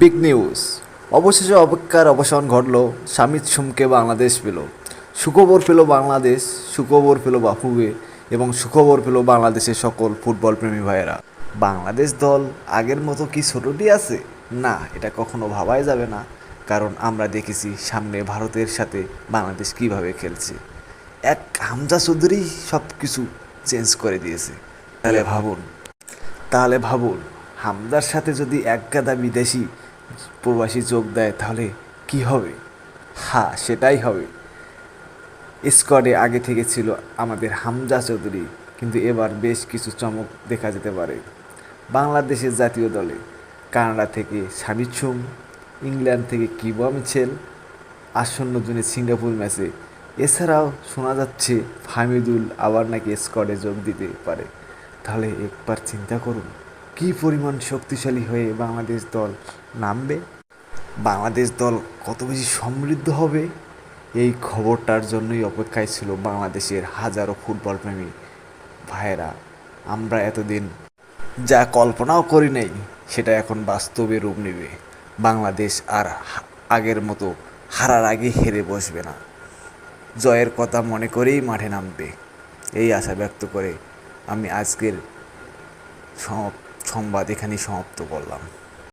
Big news. অবশেষে অপেক্ষার অবসান ঘটল সামিত সুমকে বাংলাদেশ পেল। সুখবর পেল বাংলাদেশ, সুখবর পেল বাফুবে এবং সুখবর পেল বাংলাদেশের সকল ফুটবল প্রেমী ভাইয়েরা। বাংলাদেশ দল আগের মতো কি ছোটটি আছে? না, এটা কখনো ভাবাই যাবে না, কারণ আমরা দেখেছি সামনে ভারতের সাথে বাংলাদেশ কীভাবে খেলছে। এক হামজা চৌধুরী সব কিছু চেঞ্জ করে দিয়েছে। তাহলে ভাবুন তাহলে ভাবুন হামদার সাথে যদি এক গাদা বিদেশি প্রবাসী যোগ দেয়, তাহলে কি হবে? হ্যাঁ সেটাই হবে। স্কোয়াডে আগে থেকে ছিল আমাদের হামজা চৌধুরী, কিন্তু এবার বেশ কিছু চমক দেখা যেতে পারে। বাংলাদেশের জাতীয় দলে কানাডা থেকে সাবিছুম ইংল্যান্ড থেকে কিবা মিছেল আসন্ন দিনে সিঙ্গাপুর ম্যাচে। এছাড়াও শোনা যাচ্ছে ফামিদুল আবার নাকি স্কোয়াডে যোগ দিতে পারে। তাহলে একবার চিন্তা করুন। কী পরিমাণ শক্তিশালী হয়ে বাংলাদেশ দল নামবে? বাংলাদেশ দল কত বেশি সমৃদ্ধ হবে? এই খবরটার জন্যই অপেক্ষায় ছিল বাংলাদেশের হাজারো ফুটবল প্রেমী ভাইয়েরা, আমরা এতদিন যা কল্পনাও করি নাই, সেটা এখন বাস্তবে রূপ নেবে। বাংলাদেশ আর আগের মতো হারার আগে হেরে বসবে না। জয়ের কথা মনে করেই মাঠে নামবে। এই আশা ব্যক্ত করে আমি আজকের সম- সংবাদ এখানেই সমাপ্ত করলাম।